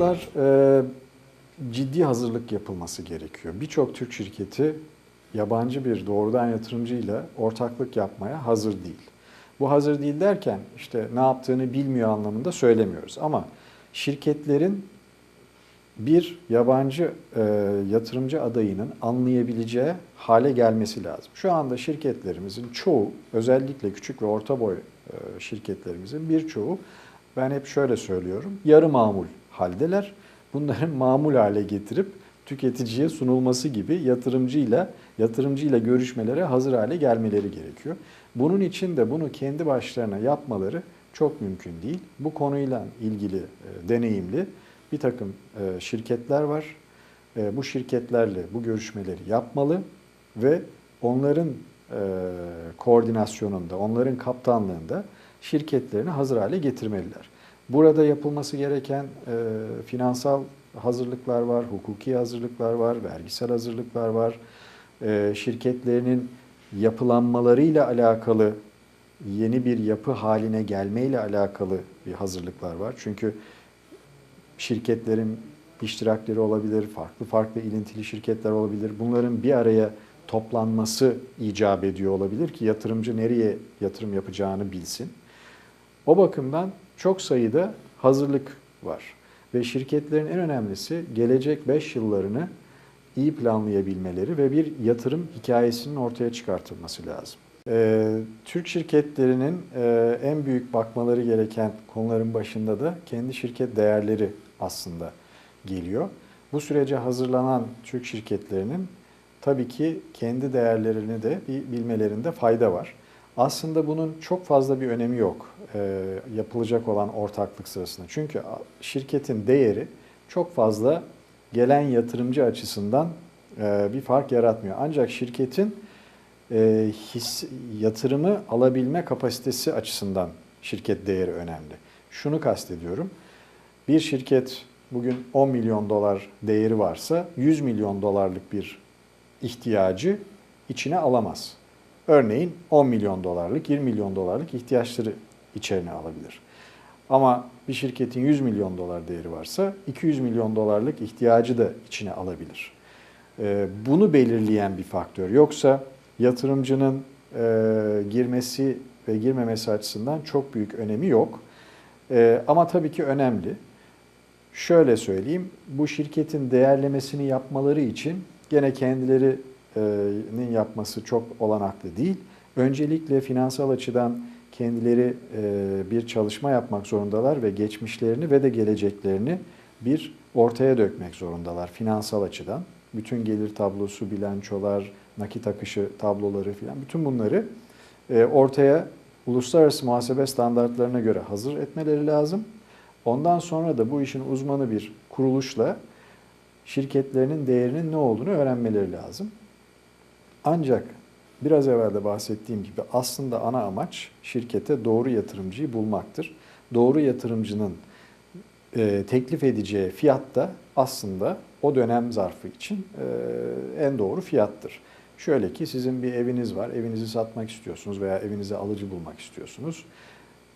ortaklıklar e, ciddi hazırlık yapılması gerekiyor. Birçok Türk şirketi yabancı bir doğrudan yatırımcıyla ortaklık yapmaya hazır değil. Bu hazır değil derken işte ne yaptığını bilmiyor anlamında söylemiyoruz. Ama şirketlerin bir yabancı e, yatırımcı adayının anlayabileceği hale gelmesi lazım. Şu anda şirketlerimizin çoğu, özellikle küçük ve orta boy e, şirketlerimizin birçoğu, ben hep şöyle söylüyorum, yarı mamul haldeler. Bunların mamul hale getirip tüketiciye sunulması gibi yatırımcıyla yatırımcıyla görüşmelere hazır hale gelmeleri gerekiyor. Bunun için de bunu kendi başlarına yapmaları çok mümkün değil. Bu konuyla ilgili e, deneyimli bir takım e, şirketler var. E, bu şirketlerle bu görüşmeleri yapmalı ve onların e, koordinasyonunda, onların kaptanlığında şirketlerini hazır hale getirmeliler. Burada yapılması gereken e, finansal hazırlıklar var, hukuki hazırlıklar var, vergisel hazırlıklar var. E, şirketlerinin yapılanmalarıyla alakalı yeni bir yapı haline gelmeyle alakalı bir hazırlıklar var. Çünkü şirketlerin iştirakleri olabilir, farklı farklı ilintili şirketler olabilir. Bunların bir araya toplanması icap ediyor olabilir ki yatırımcı nereye yatırım yapacağını bilsin. O bakımdan çok sayıda hazırlık var. Ve şirketlerin en önemlisi gelecek 5 yıllarını iyi planlayabilmeleri ve bir yatırım hikayesinin ortaya çıkartılması lazım. Ee, Türk şirketlerinin e, en büyük bakmaları gereken konuların başında da kendi şirket değerleri aslında geliyor. Bu sürece hazırlanan Türk şirketlerinin tabii ki kendi değerlerini de bilmelerinde fayda var. Aslında bunun çok fazla bir önemi yok e, yapılacak olan ortaklık sırasında. Çünkü şirketin değeri çok fazla gelen yatırımcı açısından e, bir fark yaratmıyor. Ancak şirketin e, his, yatırımı alabilme kapasitesi açısından şirket değeri önemli. Şunu kastediyorum. Bir şirket bugün 10 milyon dolar değeri varsa 100 milyon dolarlık bir ihtiyacı içine alamaz. Örneğin 10 milyon dolarlık, 20 milyon dolarlık ihtiyaçları içerine alabilir. Ama bir şirketin 100 milyon dolar değeri varsa 200 milyon dolarlık ihtiyacı da içine alabilir. Ee, bunu belirleyen bir faktör. Yoksa yatırımcının e, girmesi ve girmemesi açısından çok büyük önemi yok. Ee, ama tabii ki önemli. Şöyle söyleyeyim, bu şirketin değerlemesini yapmaları için gene kendilerinin yapması çok olanaklı değil. Öncelikle finansal açıdan kendileri bir çalışma yapmak zorundalar ve geçmişlerini ve de geleceklerini bir ortaya dökmek zorundalar finansal açıdan. Bütün gelir tablosu, bilançolar, nakit akışı tabloları filan bütün bunları ortaya uluslararası muhasebe standartlarına göre hazır etmeleri lazım. Ondan sonra da bu işin uzmanı bir kuruluşla şirketlerinin değerinin ne olduğunu öğrenmeleri lazım. Ancak biraz evvel de bahsettiğim gibi aslında ana amaç şirkete doğru yatırımcıyı bulmaktır. Doğru yatırımcının e, teklif edeceği fiyat da aslında o dönem zarfı için e, en doğru fiyattır. Şöyle ki sizin bir eviniz var, evinizi satmak istiyorsunuz veya evinize alıcı bulmak istiyorsunuz.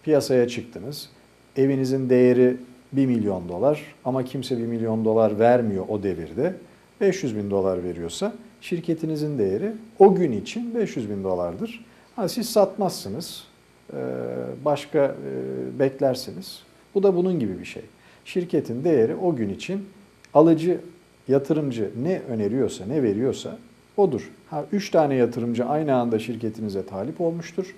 Piyasaya çıktınız, evinizin değeri 1 milyon dolar ama kimse 1 milyon dolar vermiyor o devirde. 500 bin dolar veriyorsa şirketinizin değeri o gün için 500 bin dolardır. Ha, siz satmazsınız, başka beklersiniz. Bu da bunun gibi bir şey. Şirketin değeri o gün için alıcı, yatırımcı ne öneriyorsa, ne veriyorsa odur. Ha, üç tane yatırımcı aynı anda şirketinize talip olmuştur.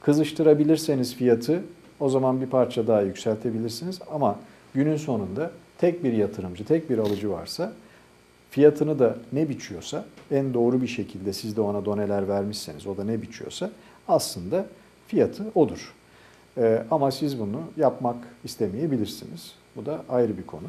Kızıştırabilirseniz fiyatı o zaman bir parça daha yükseltebilirsiniz. Ama günün sonunda tek bir yatırımcı, tek bir alıcı varsa fiyatını da ne biçiyorsa en doğru bir şekilde siz de ona doneler vermişseniz o da ne biçiyorsa aslında fiyatı odur. Ee, ama siz bunu yapmak istemeyebilirsiniz. Bu da ayrı bir konu.